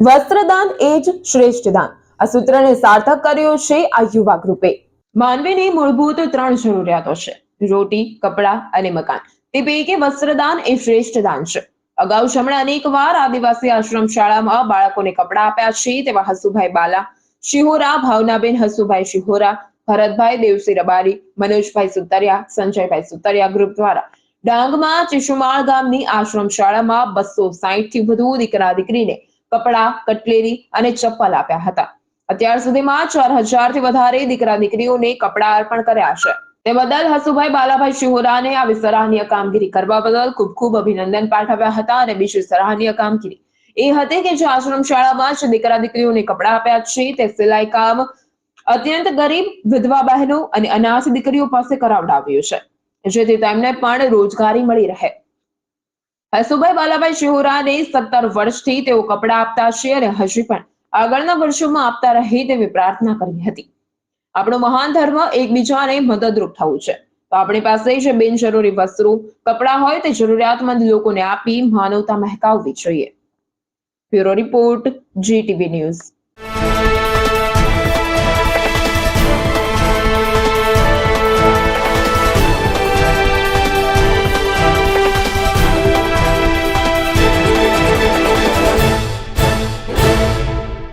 વસ્ત્રદાન એ જ શ્રેષ્ઠ દાન આ સૂત્રને સાર્થક કર્યું છે આ યુવા ગ્રુપે. માનવીની મૂળભૂત ત્રણ જરૂરિયાતો છે. રોટી, કપડાં અને મકાન. તે પૈકી વસ્ત્રદાન એ શ્રેષ્ઠ દાન છે. અગાઉ તેમણે અનેકવાર આદિવાસી આશ્રમ શાળામાં બાળકોને કપડાં આપ્યા છે તેવા હસુભાઈ બાલા, શિહોરા, ભાવનાબેન હસુભાઈ શિહોરા, ભરતભાઈ દેવસી રબારી, મનોજભાઈ સુતરિયા, સંજયભાઈ સુતરિયા ગ્રુપ દ્વારા. ડાંગમાં ચિશુમાળ ગામની આશ્રમ શાળામાં બસો સાહીઠથી વધુ દીકરા દીકરીને કપડાં, કટલેરી અને ચપ્પલ આપ્યા હતા. અત્યાર સુધીમાં ચાર હજારથી વધારે દીકરા, દીકરીઓને કપડાં અર્પણ કર્યા છે. તે બદલ હસુભાઈ બાલાભાઈ શિહોરાને આવી સરાહનીય કામગીરી કરવા બદલ ખૂબ ખૂબ અભિનંદન પાઠવ્યા હતા અને બીજી સરાહનીય કામગીરી એ હતી કે જે આશ્રમ શાળામાં જ દીકરા, દીકરીઓને કપડાં આપ્યા છે. તે સિલાઈ કામ અત્યંત ગરીબ વિધવા બહેનો અને અનાથ દીકરીઓ પાસે કરાવડાવ્યું છે, જેથી તેમને પણ રોજગારી મળી રહે. હસુભાઈ બાલાભાઈ શિહોરાને સત્તર વર્ષથી તેઓ કપડાં આપતા છે અને હજી પણ આગળના વર્ષોમાં આપતા રહે તેવી પ્રાર્થના કરી હતી. આપણો મહાન ધર્મ એકબીજાને મદદરૂપ થવું છે. તો આપણી પાસે જે બિનજરૂરી વસ્ત્રો કપડાં હોય તે જરૂરિયાતમંદ લોકોને આપી માનવતા મહેકાવવી જોઈએ. Bureau report GTV news.